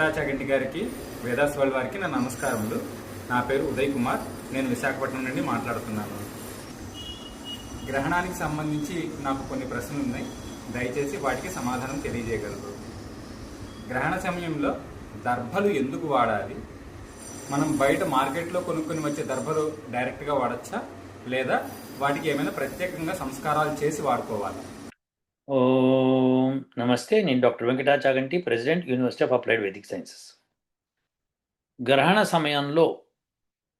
వెంకటాచాగంటి గారికి వేదాస్ వారికి నా నమస్కారములు. నా పేరు ఉదయ్ కుమార్. నేను విశాఖపట్నం నుండి మాట్లాడుతున్నాను. గ్రహణానికి సంబంధించి నాకు కొన్ని ప్రశ్నలు ఉన్నాయి. దయచేసి వాటికి సమాధానం తెలియజేయగలరు. గ్రహణ సమయంలో దర్భలు ఎందుకు వాడాలి? మనం బయట మార్కెట్లో కొనుక్కొని వచ్చే దర్భలు డైరెక్ట్గా వాడచ్చా? లేదా వాటికి ఏమైనా ప్రత్యేకంగా సంస్కారాలు చేసి వాడుకోవాలి? ఓ నమస్తే నేను doctor Venkatachaganti president university of applied Vedic sciences. గ్రహణ సమయంలో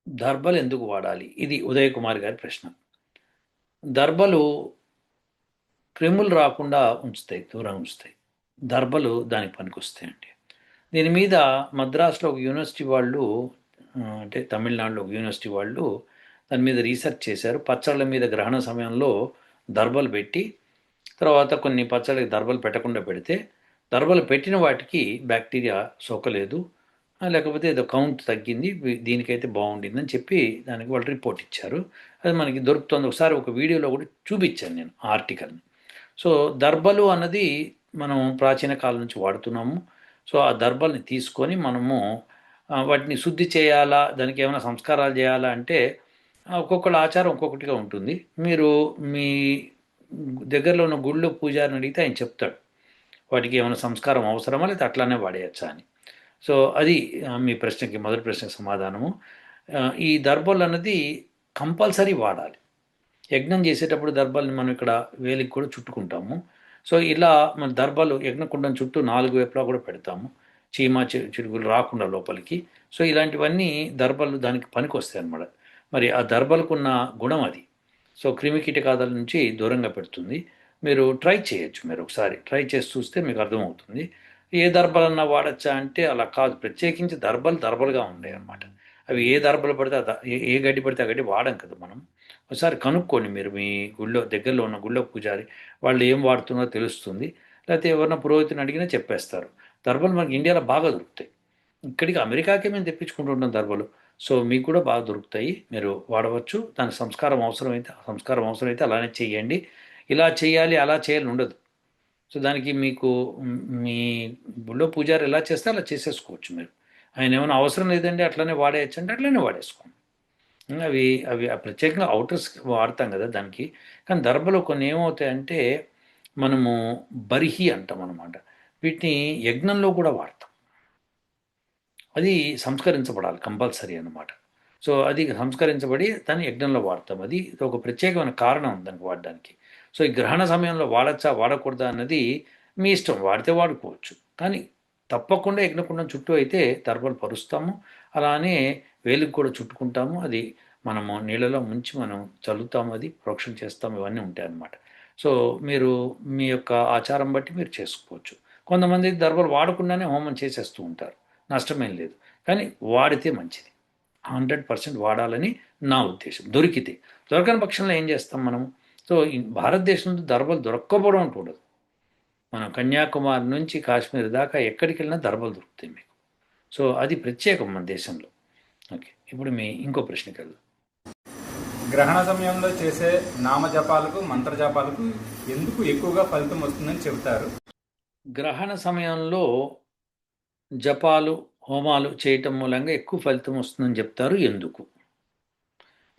దర్బలు ఎందుకు వాడాలి? ఇది ఉదయ్ కుమార్ గారి ప్రశ్న. దర్భలు క్రిములు రాకుండా ఉంచుతాయి దూరం ఉంచుతాయి. దర్బలు దానికి పనికొస్తాయండి దీని మీద మద్రాసులో ఒక యూనివర్సిటీ వాళ్ళు అంటే తమిళనాడులో ఒక యూనివర్సిటీ వాళ్ళు దాని మీద రీసెర్చ్ చేశారు. పచ్చళ్ళ మీద గ్రహణ సమయంలో దర్బలు పెట్టి తర్వాత కొన్ని పచ్చళ్ళకి దర్భలు పెట్టకుండా పెడితే దర్భలు పెట్టిన వాటికి బ్యాక్టీరియా సోకలేదు. లేకపోతే ఏదో కౌంట్ తగ్గింది. దీనికైతే బాగుండిందని చెప్పి దానికి వాళ్ళు రిపోర్ట్ ఇచ్చారు. అది మనకి దొరుకుతుంది. ఒకసారి ఒక వీడియోలో కూడా చూపించాను నేను ఆర్టికల్ని. సో దర్భలు అన్నది మనం ప్రాచీన కాలం నుంచి వాడుతున్నాము. సో ఆ దర్భల్ని తీసుకొని మనము వాటిని శుద్ధి చేయాలా దానికి ఏమైనా సంస్కారాలు చేయాలా అంటే ఒక్కొక్కళ్ళ ఆచారం ఒక్కొక్కటిగా ఉంటుంది. మీరు మీ దగ్గరలో ఉన్న గుళ్ళో పూజారిని అడిగితే ఆయన చెప్తాడు. వాటికి ఏమైనా సంస్కారం అవసరమా లేదా అట్లానే వాడేయచ్చా అని. సో అది మీ ప్రశ్నకి మొదటి ప్రశ్నకి సమాధానము. ఈ దర్భలు అన్నది కంపల్సరీ వాడాలి. యజ్ఞం చేసేటప్పుడు దర్భల్ని మనం ఇక్కడ వేలికి కూడా చుట్టుకుంటాము. సో ఇలా మన దర్భలు యజ్ఞకుండం చుట్టూ నాలుగు వైపులా కూడా పెడతాము. చీమ చిరుగులు రాకుండా లోపలికి. సో ఇలాంటివన్నీ దర్బాలు దానికి పనికి వస్తాయి అన్నమాట మరి ఆ దర్భలకున్న గుణం అది. సో క్రిమి కీటకాదాల నుంచి దూరంగా పెడుతుంది. మీరు ట్రై చేయొచ్చు మీరు ఒకసారి. ట్రై చేసి చూస్తే మీకు అర్థమవుతుంది. ఏ దర్బలన్నా వాడచ్చా అంటే అలా కాదు. ప్రత్యేకించి దర్బలు దర్బలుగా ఉంటాయి అన్నమాట. అవి ఏ దర్బలు పడితే ఆ ద- ఏ- ఏ గడ్డి పడితే ఆ గడ్డి వాడం కదా మనం. ఒకసారి కనుక్కోండి మీరు మీ గుళ్ళో దగ్గరలో ఉన్న గుళ్ళో పూజారి. వాళ్ళు ఏం వాడుతున్నారో తెలుస్తుంది. లేకపోతే ఎవరైనా పురోహితుని అడిగినా చెప్పేస్తారు. దర్బలు మనకి ఇండియాలో బాగా దొరుకుతాయి. ఇక్కడికి అమెరికాకే మేము తెప్పించుకుంటుంటాం దర్బలు. సో మీకు కూడా బాగా దొరుకుతాయి. మీరు వాడవచ్చు. దాని సంస్కారం అవసరమైతే ఆ సంస్కారం అవసరమైతే అలానే చేయండి. ఇలా చేయాలి అలా చేయాలని ఉండదు. సో దానికి మీకు మీ గుళ్ళో పూజారి ఎలా చేస్తే అలా చేసేసుకోవచ్చు మీరు. ఆయన ఏమైనా అవసరం లేదండి అట్లనే వాడేయచ్చు అంటే అట్లనే వాడేసుకోండి. అవి అవి ప్రత్యేకంగా అవుటర్స్ వాడతాం కదా దానికి. కానీ దర్భలో కొన్ని ఏమవుతాయంటే మనము బరిహి అంటాం అనమాట వీటిని యజ్ఞంలో కూడా వాడతాం. అది సంస్కరించబడాలి కంపల్సరీ అనమాట సో అది సంస్కరించబడి దాన్ని యజ్ఞంలో వాడతాం. అది ఒక ప్రత్యేకమైన కారణం ఉంది దానికి వాడడానికి. సో ఈ గ్రహణ సమయంలో వాడచ్చా వాడకూడదా అన్నది మీ ఇష్టం. వాడితే వాడుకోవచ్చు. కానీ తప్పకుండా యజ్ఞకుండం చుట్టూ అయితే తర్పలు పరుస్తాము. అలానే వేలికి కూడా చుట్టుకుంటాము. అది మనము నీళ్ళలో ముంచి మనం చల్లుతాము. అది ప్రోక్షణ చేస్తాము. ఇవన్నీ ఉంటాయి అన్నమాట. సో మీరు మీ యొక్క ఆచారం బట్టి మీరు చేసుకోవచ్చు. కొంతమంది దర్భలు వాడకుండానే హోమం చేసేస్తూ ఉంటారు. నష్టమేం లేదు. కానీ వాడితే మంచిది. హండ్రెడ్ పర్సెంట్ వాడాలని నా ఉద్దేశం. దొరికితే. దొరకని పక్షంలో ఏం చేస్తాం మనం సో భారతదేశంలో దర్భలు దొరక్కపోవడం ఉండదు. మనం కన్యాకుమారి నుంచి కాశ్మీర్ దాకా ఎక్కడికి వెళ్ళినా దర్భలు దొరుకుతాయి మీకు. సో అది ప్రత్యేకం మన దేశంలో. ఓకే. ఇప్పుడు మీ ఇంకో ప్రశ్నకి వెళ్దాం. గ్రహణ సమయంలో చేసే నామజపాలకు మంత్రజపాలకు ఎందుకు ఎక్కువగా ఫలితం వస్తుందని చెబుతారు? గ్రహణ సమయంలో జపాలు హోమాలు చేయటం మూలంగా ఎక్కువ ఫలితం వస్తుందని చెప్తారు ఎందుకు?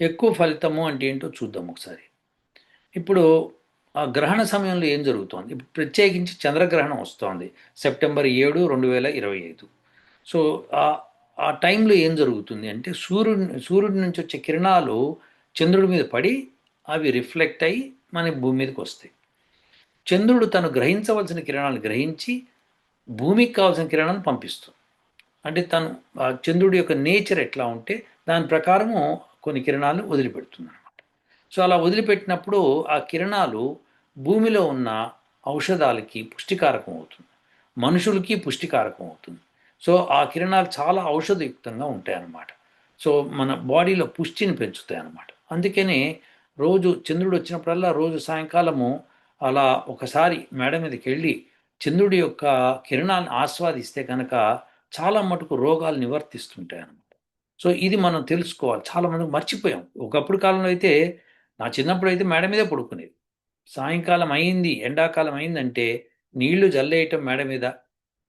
ఎక్కువ ఫలితము అంటే ఏంటో చూద్దాం ఒకసారి. ఇప్పుడు ఆ గ్రహణ సమయంలో ఏం జరుగుతోంది? ఇప్పుడు ప్రత్యేకించి చంద్రగ్రహణం వస్తోంది. సెప్టెంబర్ ఏడు రెండు వేల ఇరవై ఐదు. సో ఆ ఆ టైంలో ఏం జరుగుతుంది అంటే సూర్యుడి సూర్యుడి నుంచి వచ్చే కిరణాలు చంద్రుడి మీద పడి అవి రిఫ్లెక్ట్ అయ్యి మన భూమి మీదకి వస్తాయి. చంద్రుడు తను గ్రహించవలసిన కిరణాలను గ్రహించి భూమికి కావాల్సిన కిరణాలను పంపిస్తుంది. అంటే తను ఆ చంద్రుడి యొక్క నేచర్ ఎట్లా ఉంటే దాని ప్రకారము కొన్ని కిరణాలు వదిలిపెడుతుంది అనమాట సో అలా వదిలిపెట్టినప్పుడు ఆ కిరణాలు భూమిలో ఉన్న ఔషధాలకి పుష్టికారకం అవుతుంది. మనుషులకి పుష్టికారకం అవుతుంది. సో ఆ కిరణాలు చాలా ఔషధయుక్తంగా ఉంటాయి అన్నమాట సో మన బాడీలో పుష్టిని పెంచుతాయి అన్నమాట అందుకనే రోజు చంద్రుడు వచ్చినప్పుడల్లా రోజు సాయంకాలము అలా ఒకసారి మేడ మీదకి వెళ్ళి చంద్రుడి యొక్క కిరణాన్ని ఆస్వాదిస్తే కనుక చాలా మటుకు రోగాలు నివర్తిస్తుంటాయి అన్నమాట. సో ఇది మనం తెలుసుకోవాలి. చాలా మందికి మర్చిపోయాం. ఒకప్పుడు కాలంలో అయితే నా చిన్నప్పుడు అయితే మేడ మీదే పడుకునేది. సాయంకాలం అయింది ఎండాకాలం అయిందంటే నీళ్ళు జల్లేయటం మేడ మీద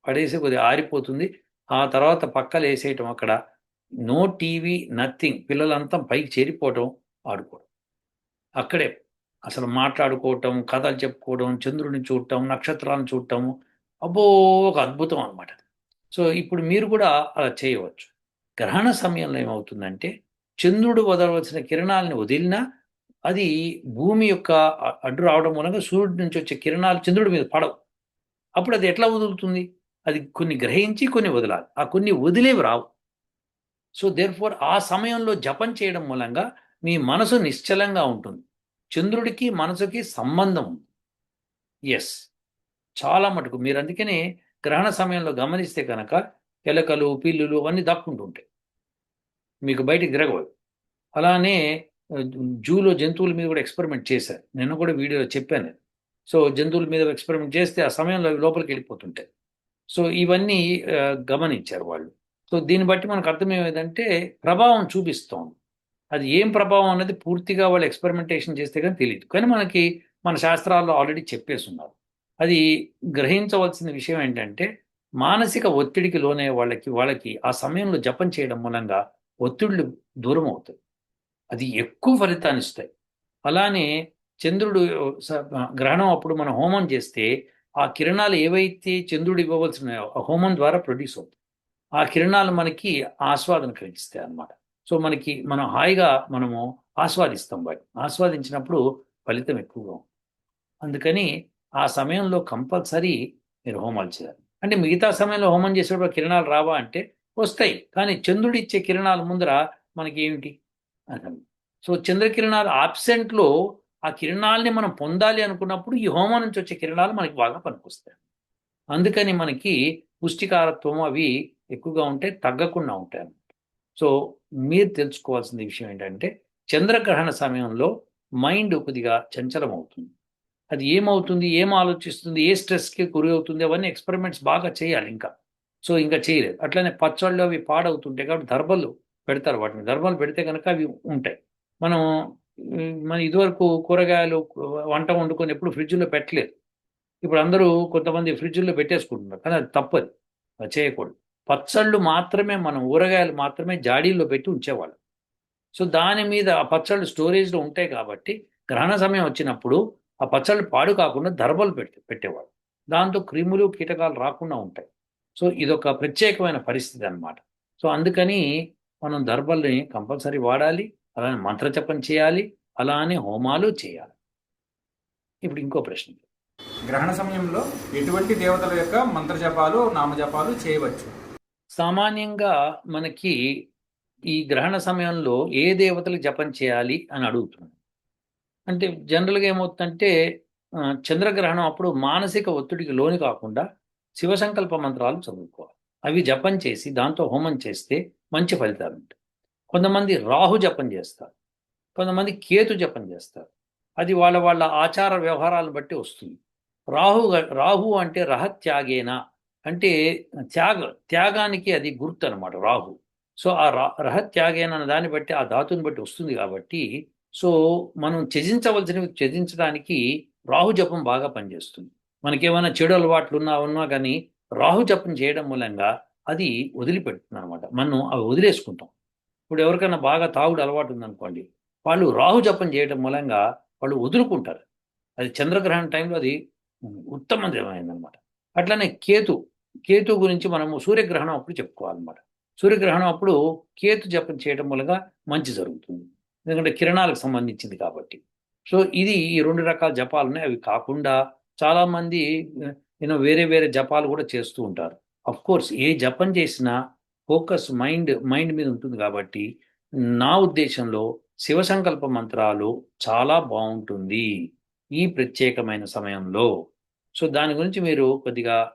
పడేసి కొద్దిగా ఆరిపోతుంది. ఆ తర్వాత పక్కలు వేసేయటం అక్కడ. No TV nothing. పిల్లలంతా పైకి చేరిపోవటం ఆడుకోవడం అక్కడే అసలు మాట్లాడుకోవటం కథలు చెప్పుకోవడం చంద్రుడిని చూడటం నక్షత్రాలను చూడటం అబ్బో ఒక అద్భుతం అనమాట సో ఇప్పుడు మీరు కూడా అలా చేయవచ్చు. గ్రహణ సమయంలో ఏమవుతుందంటే చంద్రుడు వదలవలసిన కిరణాలను వదిలినా అది భూమి యొక్క అడ్డు రావడం మూలంగా సూర్యుడి నుంచి వచ్చే కిరణాలు చంద్రుడి మీద పడవు. అప్పుడు అది ఎట్లా వదులుతుంది? అది కొన్ని గ్రహించి కొన్ని వదలాలి. ఆ కొన్ని వదిలేవి రావు. సో దేర్ ఫోర్ ఆ సమయంలో జపం చేయడం మూలంగా మీ మనసు నిశ్చలంగా ఉంటుంది. చంద్రుడికి మనసుకి సంబంధం ఉంది. ఎస్ చాలా మటుకు మీరు అందుకనే గ్రహణ సమయంలో గమనిస్తే కనుక ఎలకలు పిల్లులు అవన్నీ దక్కుంటుంటాయి. మీకు బయటికి తిరగవు అలానే జూలో జంతువుల మీద కూడా ఎక్స్పెరిమెంట్ చేశారు. నేను కూడా వీడియోలో చెప్పాను సో జంతువుల మీద ఎక్స్పెరిమెంట్ చేస్తే ఆ సమయంలో అవి లోపలికి వెళ్ళిపోతుంటాయి. సో ఇవన్నీ గమనించారు వాళ్ళు. సో దీన్ని బట్టి మనకు అర్థమయ్యేదంటే ప్రభావం చూపిస్తోంది. అది ఏం ప్రభావం అన్నది పూర్తిగా వాళ్ళు ఎక్స్పెరిమెంటేషన్ చేస్తే కానీ తెలియదు కానీ మనకి మన శాస్త్రాల్లో ఆల్రెడీ చెప్పేస్తున్నారు అది గ్రహించవలసిన విషయం ఏంటంటే మానసిక ఒత్తిడికి లోనే వాళ్ళకి వాళ్ళకి ఆ సమయంలో జపం చేయడం మూలంగా ఒత్తిళ్ళు దూరం అవుతాయి. అది ఎక్కువ ఫలితాన్ని ఇస్తాయి. అలానే చంద్రుడు గ్రహణం అప్పుడు మనం హోమం చేస్తే ఆ కిరణాలు ఏవైతే చంద్రుడు ఇవ్వవలసిన ఆ హోమం ద్వారా ప్రొడ్యూస్ అవుతాయి. ఆ కిరణాలు మనకి ఆస్వాదన కలిగిస్తాయి అన్నమాట. సో మనకి మనం హాయిగా మనము ఆస్వాదిస్తాం వాటిని ఆస్వాదించినప్పుడు ఫలితం ఎక్కువగా ఉంటుంది. అందుకని ఆ సమయంలో కంపల్సరీ మీరు హోమాలు చేయాలి. అంటే మిగతా సమయంలో హోమం చేసేటప్పుడు కిరణాలు రావా అంటే వస్తాయి. కానీ చంద్రుడు ఇచ్చే కిరణాల ముందర మనకి ఏమిటి? సో చంద్రకిరణాలు ఆబ్సెంట్లో ఆ కిరణాలని మనం పొందాలి అనుకున్నప్పుడు ఈ హోమం నుంచి వచ్చే కిరణాలు మనకి బాగా పనికొస్తాయి. అందుకని మనకి పుష్టికారత్వం అవి ఎక్కువగా ఉంటాయి తగ్గకుండా ఉంటాయి సో మీరు తెలుసుకోవాల్సిన విషయం ఏంటంటే చంద్రగ్రహణ సమయంలో మైండ్ కొద్దిగా చంచలం అవుతుంది అది ఏమవుతుంది ఏం ఆలోచిస్తుంది ఏ స్ట్రెస్కి గురి అవుతుంది అవన్నీ ఎక్స్పెరిమెంట్స్ బాగా చేయాలి ఇంకా. సో ఇంకా చేయలేదు. అట్లనే పచ్చళ్ళు అవి పాడవుతుంటాయి కాబట్టి దర్బలు పెడతారు వాటిని. దర్బలు పెడితే కనుక అవి ఉంటాయి. మనం మన ఇదివరకు కూరగాయలు వంట వండుకొని ఎప్పుడు ఫ్రిడ్జ్లో పెట్టలేదు. ఇప్పుడు అందరూ కొంతమంది ఫ్రిడ్జ్లో పెట్టేసుకుంటున్నారు. కానీ అది తప్పదు. అది చేయకూడదు. పచ్చళ్ళు మాత్రమే మనం ఊరగాయలు మాత్రమే జాడీల్లో పెట్టి ఉంచేవాళ్ళం. సో దాని మీద ఆ పచ్చళ్ళు స్టోరేజ్లో ఉంటాయి కాబట్టి గ్రహణ సమయం వచ్చినప్పుడు ఆ పచ్చళ్ళు పాడు కాకుండా ధర్మలు పెట్టి పెట్టేవాళ్ళు. దాంతో క్రిములు కీటకాలు రాకుండా ఉంటాయి. సో ఇదొక ప్రత్యేకమైన పరిస్థితి అన్నమాట. సో అందుకని మనం దర్బల్ని కంపల్సరీ వాడాలి అలానే మంత్రజపం చేయాలి అలానే హోమాలు చేయాలి. ఇప్పుడు ఇంకో ప్రశ్న. గ్రహణ సమయంలో ఎటువంటి దేవతల యొక్క మంత్రజపాలు నామజపాలు చేయవచ్చు? సామాన్యంగా మనకి ఈ గ్రహణ సమయంలో ఏ దేవతలు జపం చేయాలి అని అడుగుతున్నాను అంటే జనరల్గా ఏమవుతుందంటే చంద్రగ్రహణం అప్పుడు మానసిక ఒత్తిడికి లోని కాకుండా శివసంకల్ప మంత్రాలు చదువుకోవాలి. అవి జపం చేసి దాంతో హోమం చేస్తే మంచి ఫలితాలు ఉంటాయి. కొంతమంది రాహు జపం చేస్తారు. కొంతమంది కేతు జపం చేస్తారు. అది వాళ్ళ వాళ్ళ ఆచార వ్యవహారాలను బట్టి వస్తుంది. రాహు రాహు అంటే రహత్యాగేనా? అంటే త్యాగ త్యాగానికి అది గుర్తు అనమాట రాహు. సో ఆ రా రహత్యాగేన అన్న దాన్ని బట్టి ఆ ధాతుని బట్టి వస్తుంది కాబట్టి సో మనం త్యజించవలసినవి త్యజించడానికి రాహు జపం బాగా పనిచేస్తుంది. మనకేమైనా చెడు అలవాట్లు ఉన్నా ఉన్నా కానీ రాహు జపం చేయడం మూలంగా అది వదిలిపెడుతుంది అనమాట మనం అవి వదిలేసుకుంటాం. ఇప్పుడు ఎవరికైనా బాగా తాగుడు అలవాటు ఉందనుకోండి వాళ్ళు రాహు జపం చేయడం మూలంగా వాళ్ళు వదులుకుంటారు. అది చంద్రగ్రహణ టైంలో అది ఉత్తమమైందనమాట అట్లనే కేతు కేతు గురించి మనము సూర్యగ్రహణం అప్పుడు చెప్పుకోవాలన్నమాట. సూర్యగ్రహణం అప్పుడు కేతు జపం చేయడం వల్ల మంచి జరుగుతుంది. ఎందుకంటే కిరణాలకు సంబంధించింది కాబట్టి. సో ఇది ఈ రెండు రకాల జపాలు ఉన్నాయి అవి కాకుండా చాలామంది నేను వేరే వేరే జపాలు కూడా చేస్తూ ఉంటారు. అఫ్ కోర్స్ ఏ జపం చేసినా ఫోకస్ మైండ్ మైండ్ మీద ఉంటుంది కాబట్టి నా ఉద్దేశంలో శివ సంకల్ప మంత్రాలు చాలా బాగుంటుంది ఈ ప్రత్యేకమైన సమయంలో. సో దాని గురించి మీరు కొద్దిగా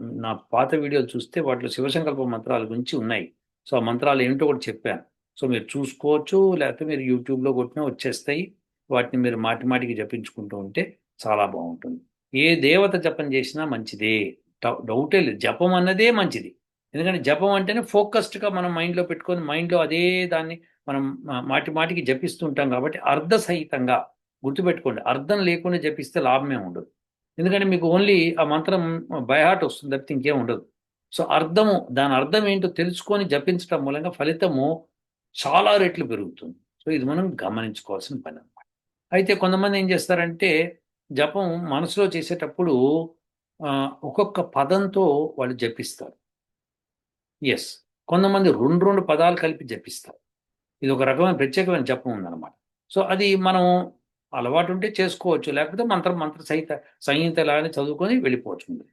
నా పాత వీడియోలు చూస్తే వాటిలో శివసంకల్ప మంత్రాల గురించి ఉన్నాయి. సో ఆ మంత్రాలు ఏమిటో కూడా చెప్పాను. సో మీరు చూసుకోవచ్చు లేకపోతే మీరు యూట్యూబ్లో కొట్టినా వచ్చేస్తాయి. వాటిని మీరు మాటి మాటికి జపించుకుంటూ ఉంటే చాలా బాగుంటుంది. ఏ దేవత జపం చేసినా మంచిదే. డౌ- డౌటే లేదు. జపం అన్నదే మంచిది. ఎందుకంటే జపం అంటేనే ఫోకస్డ్గా మనం మైండ్లో పెట్టుకొని మైండ్లో అదే దాన్ని మనం మాటి మాటికి జపిస్తుంటాం కాబట్టి అర్ధ సహితంగా గుర్తుపెట్టుకోండి. అర్థం లేకుండా జపిస్తే లాభమే ఉండదు. ఎందుకంటే మీకు ఓన్లీ ఆ మంత్రం బైహార్ట్ వస్తుంది తప్పితే ఇంకేం ఉండదు. సో అర్థము దాని అర్థం ఏంటో తెలుసుకొని జపించడం మూలంగా ఫలితము చాలా రెట్లు పెరుగుతుంది. సో ఇది మనం గమనించుకోవాల్సిన పని అన్నమాట. అయితే కొంతమంది ఏం చేస్తారంటే జపం మనసులో చేసేటప్పుడు ఒక్కొక్క పదంతో వాళ్ళు జపిస్తారు. ఎస్ కొంతమంది రెండు రెండు పదాలు కలిపి జపిస్తారు. ఇది ఒక రకమైన ప్రత్యేకమైన జపం ఉందన్నమాట. సో అది మనం అలవాటు ఉంటే చేసుకోవచ్చు. లేకపోతే మంత్రం మంత్ర సహిత సంహిత లాగానే చదువుకొని వెళ్ళిపోవచ్చు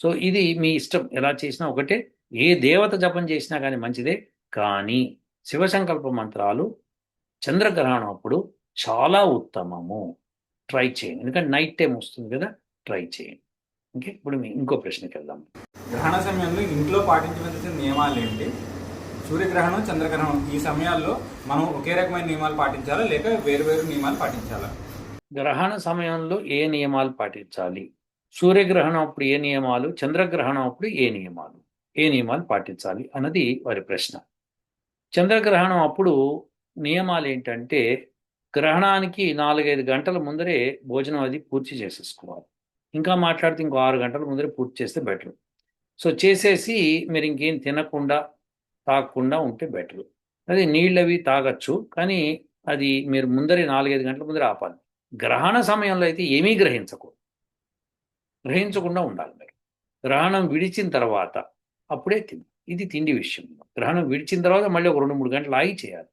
సో ఇది మీ ఇష్టం. ఎలా చేసినా ఒకటే. ఏ దేవత జపం చేసినా కానీ మంచిదే. కానీ శివసంకల్ప మంత్రాలు చంద్రగ్రహణం అప్పుడు చాలా ఉత్తమము. ట్రై చేయండి. ఎందుకంటే నైట్ టైం వస్తుంది కదా. ట్రై చేయండి. ఓకే? ఇప్పుడు ఇంకో ప్రశ్నకి వెళ్దాం. గ్రహణ సమయంలో ఇంట్లో పాటించవలసిన నియమాలు ఏంటి? సూర్యగ్రహణం చంద్రగ్రహణం ఈ సమయాల్లో మనం ఒకే రకమైన నియమాలు పాటించాలా? లేక వేరు వేరు నియమాలు పాటించాలా? గ్రహణ సమయంలో ఏ నియమాలు పాటించాలి? సూర్యగ్రహణం అప్పుడు ఏ నియమాలు? చంద్రగ్రహణం అప్పుడు ఏ నియమాలు? ఏ నియమాలు పాటించాలి అన్నది వారి ప్రశ్న. చంద్రగ్రహణం అప్పుడు నియమాలు ఏంటంటే గ్రహణానికి నాలుగైదు గంటల ముందరే భోజనం అది పూర్తి చేసేసుకోవాలి. ఇంకా మాట్లాడితే ఇంకో ఆరు గంటల ముందరే పూర్తి చేస్తే బెటర్. సో చేసేసి మీరు ఇంకేం తినకుండా తాగకుండా ఉంటే బెటర్. అది నీళ్ళు అవి తాగొచ్చు కానీ అది మీరు ముందరే నాలుగైదు గంటల ముందరే ఆపాలి. గ్రహణ సమయంలో అయితే ఏమీ గ్రహించకూడదు. గ్రహించకుండా ఉండాలి మీరు. గ్రహణం విడిచిన తర్వాత అప్పుడే తిండి ఇది తిండి విషయం. గ్రహణం విడిచిన తర్వాత మళ్ళీ ఒక రెండు మూడు గంటలు ఆగి చేయాలి.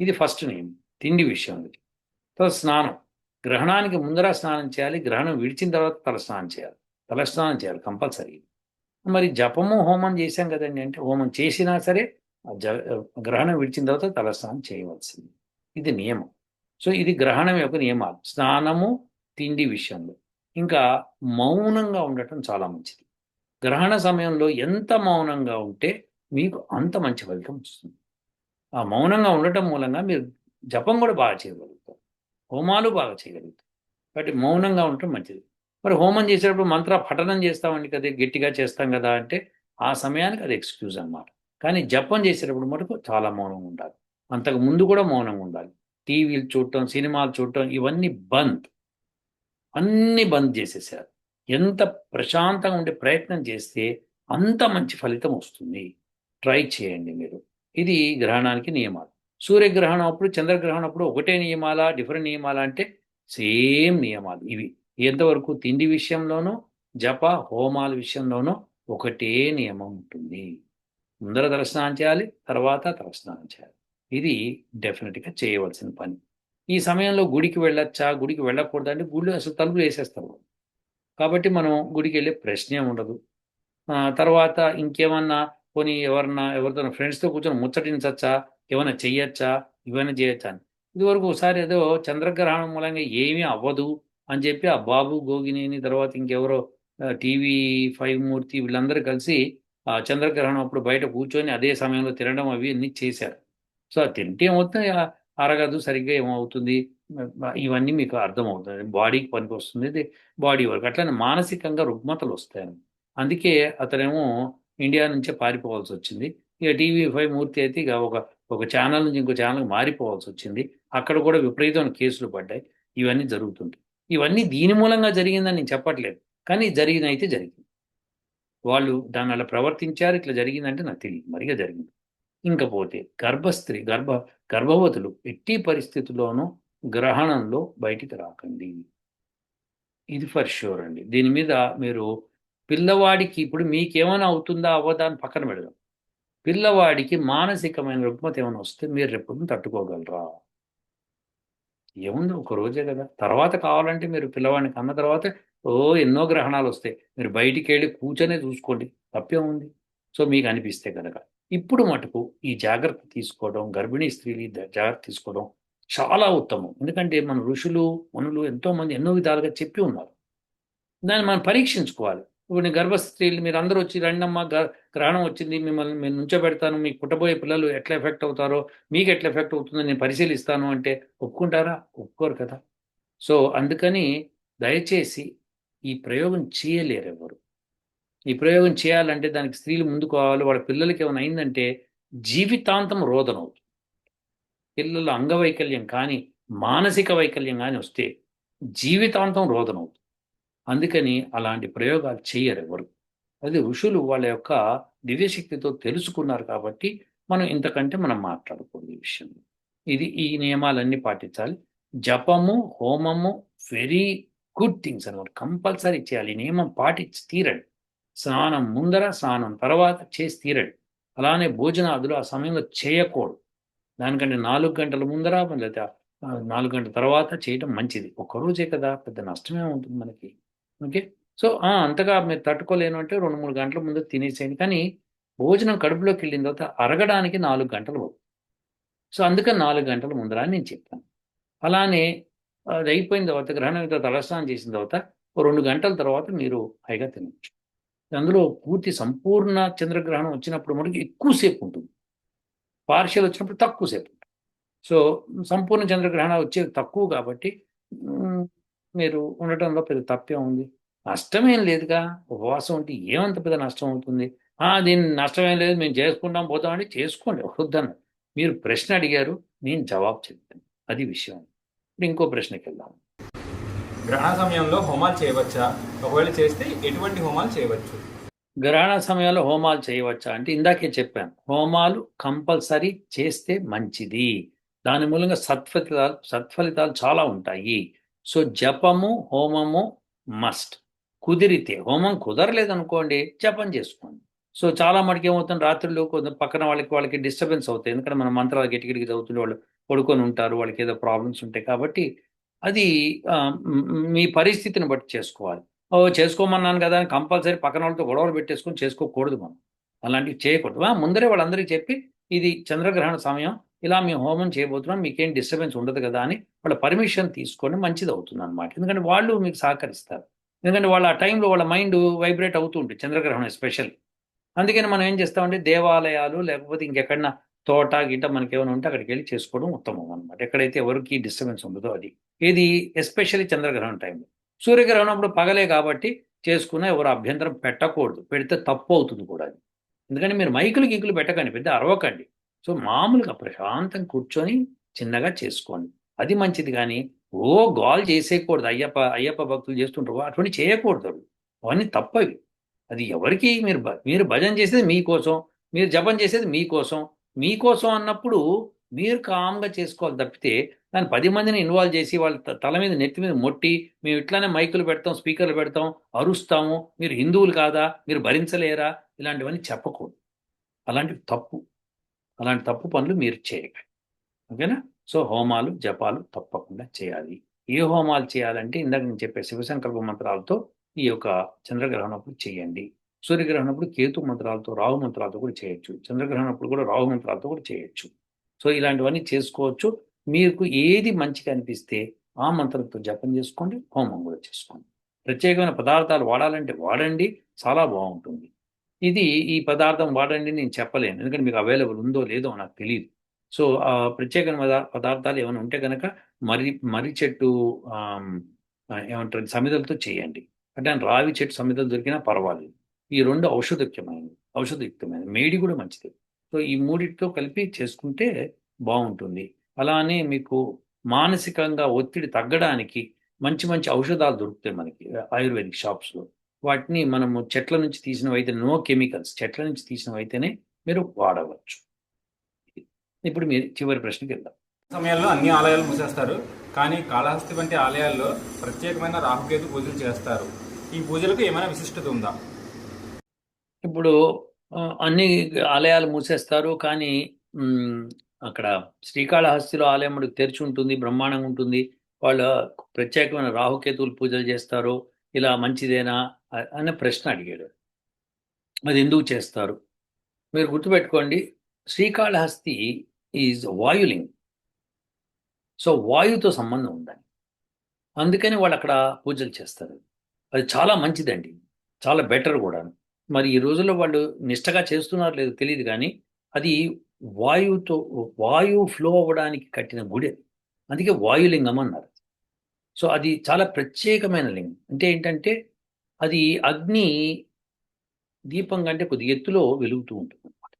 ఇది ఫస్ట్ నియమం. తిండి విషయం తర్వాత స్నానం. గ్రహణానికి ముందర స్నానం చేయాలి. గ్రహణం విడిచిన తర్వాత తల స్నానం చేయాలి. తల స్నానం చేయాలి కంపల్సరీ. మరి జపము హోమం చేశాం కదండి. అంటే హోమం చేసినా సరే జ గ్రహణం విడిచిన తర్వాత తలస్నానం చేయవలసింది. ఇది నియమం. సో ఇది గ్రహణం యొక్క నియమాలు. స్నానము తిండి విషయంలో. ఇంకా మౌనంగా ఉండటం చాలా మంచిది. గ్రహణ సమయంలో ఎంత మౌనంగా ఉంటే మీకు అంత మంచి ఫలితం వస్తుంది. ఆ మౌనంగా ఉండటం మూలంగా మీరు జపం కూడా బాగా చేయగలుగుతారు. హోమాలు బాగా చేయగలుగుతారు. కాబట్టి మౌనంగా ఉండటం మంచిది. మరి హోమం చేసేటప్పుడు మంత్ర పఠనం చేస్తామండి కదా గట్టిగా చేస్తాం కదా అంటే ఆ సమయానికి అది ఎక్స్క్యూజ్ అన్నమాట. కానీ జపం చేసేటప్పుడు మటుకు చాలా మౌనంగా ఉండాలి. అంతకు ముందు కూడా మౌనంగా ఉండాలి. టీవీలు చూడటం సినిమాలు చూడటం ఇవన్నీ బంద్. అన్నీ బంద్ చేసేసారు. ఎంత ప్రశాంతంగా ఉండే ప్రయత్నం చేస్తే అంత మంచి ఫలితం వస్తుంది. ట్రై చేయండి మీరు. ఇది గ్రహణానికి నియమాలు. సూర్యగ్రహణం అప్పుడు చంద్రగ్రహణం అప్పుడు ఒకటే నియమాలా డిఫరెంట్ నియమాలా అంటే సేమ్ నియమాలు ఇవి. ఎంతవరకు తిండి విషయంలోనూ జప హోమాల విషయంలోనూ ఒకటే నియమం ఉంటుంది. ముందర దర్శనం చేయాలి తర్వాత తలస్నానం చేయాలి. ఇది డెఫినెట్గా చేయవలసిన పని. ఈ సమయంలో గుడికి వెళ్ళొచ్చా? గుడికి వెళ్ళకూడదు అంటే గుడిలో అసలు తలుపులు వేసేస్తారు. కాబట్టి మనం గుడికి వెళ్ళే ప్రశ్నే ఉండదు. ఆ, తర్వాత ఇంకేమన్నా పోనీ ఎవరన్నా ఎవరితో ఫ్రెండ్స్తో కూర్చొని ముచ్చటించచ్చా? ఏమైనా చెయ్యొచ్చా? ఇవన్నీ చేయొచ్చా అని. ఇదివరకు ఒకసారి ఏదో చంద్రగ్రహణం మూలంగా ఏమీ అవ్వదు. అని చెప్పి ఆ బాబు గోగినేని తర్వాత ఇంకెవరో టీవీ ఫైవ్ మూర్తి వీళ్ళందరూ కలిసి ఆ చంద్రగ్రహణం అప్పుడు బయట కూర్చొని అదే సమయంలో తినడం అవి అన్ని చేశారు. సో అది తింటే ఏమవుతుంది? అరగదు సరిగ్గా ఏమవుతుంది? ఇవన్నీ మీకు అర్థమవుతుంది. బాడీకి పనికి వస్తుంది. Body work. అట్లనే మానసికంగా రుగ్మతలు వస్తాయని. అందుకే అతనేమో ఇండియా నుంచే పారిపోవాల్సి వచ్చింది. ఇక టీవీ ఫైవ్ మూర్తి అయితే ఇక ఒక ఒక ఛానల్ నుంచి ఇంకో ఛానల్కి మారిపోవాల్సి వచ్చింది. అక్కడ కూడా విపరీతమైన కేసులు పడ్డాయి. ఇవన్నీ జరుగుతుంటాయి. ఇవన్నీ దీని మూలంగా జరిగిందని నేను చెప్పట్లేదు. కానీ జరిగిన అయితే జరిగింది. వాళ్ళు దాని అలా ప్రవర్తించారు ఇట్లా జరిగిందంటే నాకు తెలియదు. మరిగా జరిగింది. ఇంకపోతే గర్భస్త్రీ గర్భ గర్భవతులు ఎట్టి పరిస్థితుల్లోనూ గ్రహణంలో బయటికి రాకండి. ఇది ఫర్ షూర్ అండి. దీని మీద మీరు పిల్లవాడికి ఇప్పుడు మీకేమైనా అవుతుందా అవ్వదా అని పక్కన పెడదాం. పిల్లవాడికి మానసికమైన రుగ్మత ఏమైనా వస్తే మీరు రేపు తట్టుకోగలరా? ఏముంది? ఒక రోజే కదా. తర్వాత కావాలంటే మీరు పిల్లవాడిని కన్న తర్వాత ఓ ఎన్నో గ్రహణాలు వస్తాయి. మీరు బయటికి వెళ్ళి కూర్చొనే చూసుకోండి. తప్పే ఉంది సో మీకు అనిపిస్తే కనుక ఇప్పుడు మటుకు ఈ జాగ్రత్త తీసుకోవడం గర్భిణీ స్త్రీలు జాగ్రత్త తీసుకోవడం చాలా ఉత్తమం. ఎందుకంటే మన ఋషులు మనులు ఎంతో మంది ఎన్నో విధాలుగా చెప్పి ఉన్నారు. దాన్ని మనం పరీక్షించుకోవాలి. ఇప్పుడు నేను గర్భస్త్రీలు మీరు అందరూ వచ్చి రండమ్మ గ- గ్రహణం వచ్చింది మిమ్మల్ని నేను నుంచోబెడతాను మీకు పుట్టబోయే పిల్లలు ఎట్లా ఎఫెక్ట్ అవుతారో మీకు ఎట్లా ఎఫెక్ట్ అవుతుందో నేను పరిశీలిస్తాను అంటే ఒప్పుకుంటారా? ఒప్పుకోరు కదా. సో అందుకని దయచేసి ఈ ప్రయోగం చేయలేరు ఎవరు ఈ ప్రయోగం చేయాలంటే దానికి స్త్రీలు ముందుకు కావాలి వాళ్ళ పిల్లలకి ఏమైనా అయిందంటే జీవితాంతం రోదన అవుతుంది. పిల్లల అంగవైకల్యం కానీ మానసిక వైకల్యం కానీ వస్తే జీవితాంతం రోదన అవుతుంది. అందుకని అలాంటి ప్రయోగాలు చేయరు ఎవరు అది ఋషులు వాళ్ళ యొక్క దివ్యశక్తితో తెలుసుకున్నారు కాబట్టి మనం ఇంతకంటే మనం మాట్లాడకూడదు ఈ విషయం. ఇది ఈ నియమాలన్నీ పాటించాలి. జపము హోమము వెరీ గుడ్ థింగ్స్ అనమాట కంపల్సరీ చేయాలి. ఈ నియమం పాటించి తీరండి. స్నానం ముందర స్నానం తర్వాత చేసి తీరండి. అలానే భోజనాదులు ఆ సమయంలో చేయకూడదు. దానికంటే నాలుగు గంటల ముందర లేదా నాలుగు గంటల తర్వాత చేయటం మంచిది. ఒక్కరోజే కదా పెద్ద నష్టమే ఉంటుంది మనకి. ఓకే? సో ఆ, అంతగా మీరు తట్టుకోలేను అంటే రెండు మూడు గంటల ముందు తినేసేయండి. కానీ భోజనం కడుపులోకి వెళ్ళిన తర్వాత అరగడానికి నాలుగు గంటలు అవుతుంది సో అందుకని నాలుగు గంటల ముందర అని నేను చెప్తాను అలానే అది అయిపోయిన తర్వాత గ్రహణం తర్వాత తలస్నానం చేసిన తర్వాత ఓ రెండు గంటల తర్వాత మీరు హైగా తినచ్చు. అందులో పూర్తి సంపూర్ణ చంద్రగ్రహణం వచ్చినప్పుడు మనకి ఎక్కువసేపు ఉంటుంది. పార్షియల్ వచ్చినప్పుడు తక్కువసేపు ఉంటుంది. సో సంపూర్ణ చంద్రగ్రహణం వచ్చేది తక్కువ కాబట్టి మీరు ఉండటంలో పెద్ద తప్పే ఉంది. నష్టమేం లేదుగా. ఉపవాసం ఉంటే ఏమంత పెద్ద నష్టం అవుతుంది ఆ దీని నష్టమేం లేదు మేము చేసుకుంటాం పోతాం అంటే చేసుకోండి. వద్దన్న మీరు ప్రశ్న అడిగారు నేను జవాబు చెప్తాను. అది విషయం. ఇప్పుడు ఇంకో ప్రశ్నకి వెళ్దాం. గ్రహణ సమయంలో హోమాలు చేయవచ్చా? ఒకవేళ చేస్తే ఎటువంటి హోమాలు చేయవచ్చు? గ్రహణ సమయంలో హోమాలు చేయవచ్చా? అంటే ఇందాకే చెప్పాను హోమాలు కంపల్సరీ చేస్తే మంచిది. దాని మూలంగా సత్ఫలితాలు సత్ఫలితాలు చాలా ఉంటాయి. సో జపము హోమము మస్ట్. కుదిరితే హోమం కుదరలేదనుకోండి జపం చేసుకోండి. సో చాలా మటుకు ఏమవుతుంది? రాత్రిలో పక్కన వాళ్ళకి వాళ్ళకి డిస్టర్బెన్స్ అవుతాయి. ఎందుకంటే మన మంత్రాలు గిటిగిటికి చదువుతుండే వాళ్ళు పడుకొని ఉంటారు వాళ్ళకి ఏదో ప్రాబ్లమ్స్ ఉంటాయి కాబట్టి అది మీ పరిస్థితిని బట్టి చేసుకోవాలి. ఓ చేసుకోమన్నాను కదా అని కంపల్సరీ పక్కన వాళ్ళతో గొడవలు పెట్టేసుకొని చేసుకోకూడదు మనం. అలాంటివి చేయకూడదు. ముందరే వాళ్ళందరికీ చెప్పి ఇది చంద్రగ్రహణ సమయం ఇలా మేము హోమం చేయబోతున్నాం మీకేం డిస్టర్బెన్స్ ఉండదు కదా అని వాళ్ళ పర్మిషన్ తీసుకొని మంచిది అవుతుంది అనమాట ఎందుకంటే వాళ్ళు మీకు సహకరిస్తారు. ఎందుకంటే వాళ్ళ ఆ టైంలో వాళ్ళ మైండ్ వైబ్రేట్ అవుతూ ఉంటుంది చంద్రగ్రహణం స్పెషల్. అందుకని మనం ఏం చేస్తామంటే దేవాలయాలు లేకపోతే ఇంకెక్కడన్నా తోట గిట్ట మనకి ఏమైనా ఉంటే అక్కడికి వెళ్ళి చేసుకోవడం ఉత్తమం అనమాట ఎక్కడైతే ఎవరికి డిస్టర్బెన్స్ ఉండదో అది. ఇది ఎస్పెషల్లీ చంద్రగ్రహణం టైంలో. సూర్యగ్రహణం అప్పుడు పగలే కాబట్టి చేసుకున్న ఎవరు అభ్యంతరం పెట్టకూడదు. పెడితే తప్పు అవుతుంది కూడా అది. ఎందుకంటే మీరు మైకులు గీకులు పెట్టకండి పెద్ద అరవకండి. సో మామూలుగా ప్రశాంతం కూర్చొని చిన్నగా చేసుకోండి. అది మంచిది కానీ ఓ గోల్ చేసేయకూడదు. అయ్యప్ప అయ్యప్ప భక్తులు చేస్తుంటారు. అటువంటి చేయకూడదు అవన్నీ తప్పవి. అది ఎవరికి మీరు భ- మీరు భజన చేసేది మీకోసం మీరు జపం చేసేది మీకోసం. మీకోసం అన్నప్పుడు మీరు కామ్గా చేసుకోవాలి తప్పితే దాన్ని పది మందిని ఇన్వాల్వ్ చేసి వాళ్ళ త- తల మీద నెత్తి మీద మొట్టి మేము ఇట్లానే మైకులు పెడతాం స్పీకర్లు పెడతాం అరుస్తాము. మీరు హిందువులు కాదా? మీరు భరించలేరా? ఇలాంటివన్నీ చెప్పకూడదు. అలాంటివి తప్పు. అలాంటి తప్పు పనులు మీరు చేయకండి. ఓకేనా? సో హోమాలు జపాలు తప్పకుండా చేయాలి. ఏ హోమాలు చేయాలంటే ఇందాక నేను చెప్పే శివసంకల్ప మంత్రాలతో ఈ యొక్క చంద్రగ్రహణప్పుడు చేయండి. సూర్యగ్రహణప్పుడు కేతు మంత్రాలతో రాహు మంత్రాలతో కూడా చేయొచ్చు. చంద్రగ్రహణప్పుడు కూడా రాహు మంత్రాలతో కూడా చేయొచ్చు. సో ఇలాంటివన్నీ చేసుకోవచ్చు. మీకు ఏది మంచిగా అనిపిస్తే ఆ మంత్రంతో జపం చేసుకోండి హోమం కూడా చేసుకోండి. ప్రత్యేకమైన పదార్థాలు వాడాలంటే వాడండి చాలా బాగుంటుంది. ఇది ఈ పదార్థం వాడండి నేను చెప్పలేను. ఎందుకంటే మీకు అవైలబుల్ ఉందో లేదో నాకు తెలియదు సో ఆ ప్రత్యేకమైన పదార్థాలు ఏమైనా ఉంటే కనుక మర్రి మర్రి చెట్టు ఏమంటారు సమిదలతో చేయండి. అంటే రావి చెట్టు సమిదలు దొరికినా పర్వాలేదు. ఈ రెండు ఔషధయుక్తమైనవి ఔషధయుక్తమైనవి. మేడి కూడా మంచిది. సో ఈ మూడిటితో కలిపి చేసుకుంటే బాగుంటుంది. అలానే మీకు మానసికంగా ఒత్తిడి తగ్గడానికి మంచి మంచి ఔషధాలు దొరుకుతాయి మనకి ఆయుర్వేదిక్ షాప్స్లో. వాటిని మనము చెట్ల నుంచి తీసినవైతే నో కెమికల్స్ చెట్ల నుంచి తీసినవైతేనే మీరు వాడవచ్చు. ఇప్పుడు మీరు చివరి ప్రశ్నకి వెళ్దాం. సమయాల్లో అన్ని ఆలయాలు మూసేస్తారు కానీ కాళహస్తి వంటి ఆలయాల్లో ప్రత్యేకమైన రాహుకేతు పూజలు చేస్తారు. ఈ పూజలకు ఏమైనా విశిష్టత ఉందా? ఇప్పుడు అన్ని ఆలయాలు మూసేస్తారు కానీ అక్కడ శ్రీకాళహస్తిలో ఆలయం మనకు తెరిచి ఉంటుంది బ్రహ్మాండంగా ఉంటుంది. వాళ్ళు ప్రత్యేకమైన రాహుకేతువులు పూజలు చేస్తారు ఇలా మంచిదేనా అనే ప్రశ్న అడిగాడు. అది ఎందుకు చేస్తారు? మీరు గుర్తుపెట్టుకోండి శ్రీకాళహస్తి ఈజ్ వాయులింగ్ సో వాయుతో సంబంధం ఉందని అందుకని వాళ్ళు అక్కడ పూజలు చేస్తారు. అది చాలా మంచిదండి. చాలా బెటర్ కూడా మరి ఈ రోజుల్లో వాళ్ళు నిష్టగా చేస్తున్నారు లేదు తెలియదు కానీ అది వాయువుతో వాయువు ఫ్లో అవ్వడానికి కట్టిన గుడి అందుకే వాయులింగం అన్నారు. సో అది చాలా ప్రత్యేకమైన లింగం. అంటే ఏంటంటే అది అగ్ని దీపం కంటే కొద్ది ఎత్తులో వెలుగుతూ ఉంటుంది అనమాట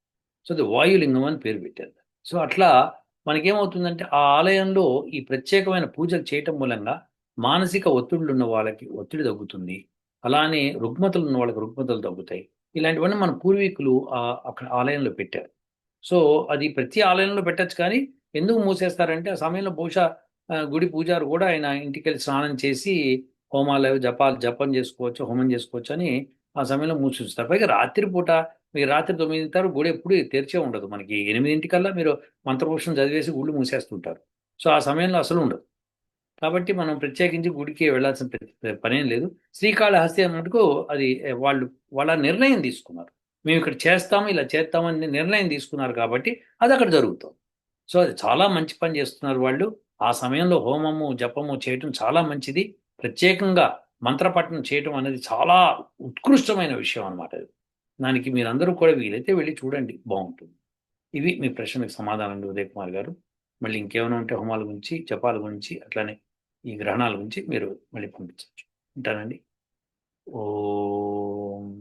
సో అది వాయులింగం అని పేరు పెట్టారు. సో అట్లా మనకేమవుతుందంటే ఆ ఆలయంలో ఈ ప్రత్యేకమైన పూజలు చేయటం మూలంగా మానసిక ఒత్తిడులు ఉన్న వాళ్ళకి ఒత్తిడి తగ్గుతుంది. అలానే రుగ్మతలు ఉన్న వాళ్ళకి రుగ్మతలు తగ్గుతాయి. ఇలాంటివన్నీ మన పూర్వీకులు అక్కడ ఆలయంలో పెట్టారు. సో అది ప్రతి ఆలయంలో పెట్టచ్చు కానీ ఎందుకు మూసేస్తారంటే ఆ సమయంలో బహుశా గుడి పూజారు కూడా ఆయన ఇంటికి వెళ్ళి స్నానం చేసి హోమాలు జపాలు జపం చేసుకోవచ్చు హోమం చేసుకోవచ్చు అని ఆ సమయంలో మూసిస్తారు. పైగా రాత్రిపూట మీరు రాత్రి తొమ్మిది తారు గుడి ఎప్పుడు తెరిచే ఉండదు. మనకి ఎనిమిదింటికల్లా మీరు మంత్రపురుషం చదివేసి గుళ్ళు మూసేస్తుంటారు. సో ఆ సమయంలో అసలు ఉండదు. కాబట్టి మనం ప్రత్యేకించి గుడికి వెళ్ళాల్సిన పనేం లేదు. శ్రీకాళహస్తి మటుకు అది వాళ్ళు వాళ్ళ నిర్ణయం తీసుకున్నారు. మేము ఇక్కడ చేస్తాము ఇలా చేస్తామని నిర్ణయం తీసుకున్నారు కాబట్టి అది అక్కడ జరుగుతుంది. సో అది చాలా మంచి పని చేస్తున్నారు వాళ్ళు. ఆ సమయంలో హోమము జపము చేయటం చాలా మంచిది. ప్రత్యేకంగా మంత్రపఠనం చేయటం అనేది చాలా ఉత్కృష్టమైన విషయం అన్నమాట అది. దానికి మీరందరూ కూడా వీలైతే వెళ్ళి చూడండి. బాగుంటుంది. ఇవి మీ ప్రశ్నలకు సమాధానం ఉదయ్ కుమార్ గారు. మళ్ళీ ఇంకేమైనా ఉంటే హోమాల గురించి జపాల గురించి అట్లానే ఈ గ్రహణాల గురించి మీరు మళ్ళీ పంపించవచ్చు. ఉంటానండి. ఓ.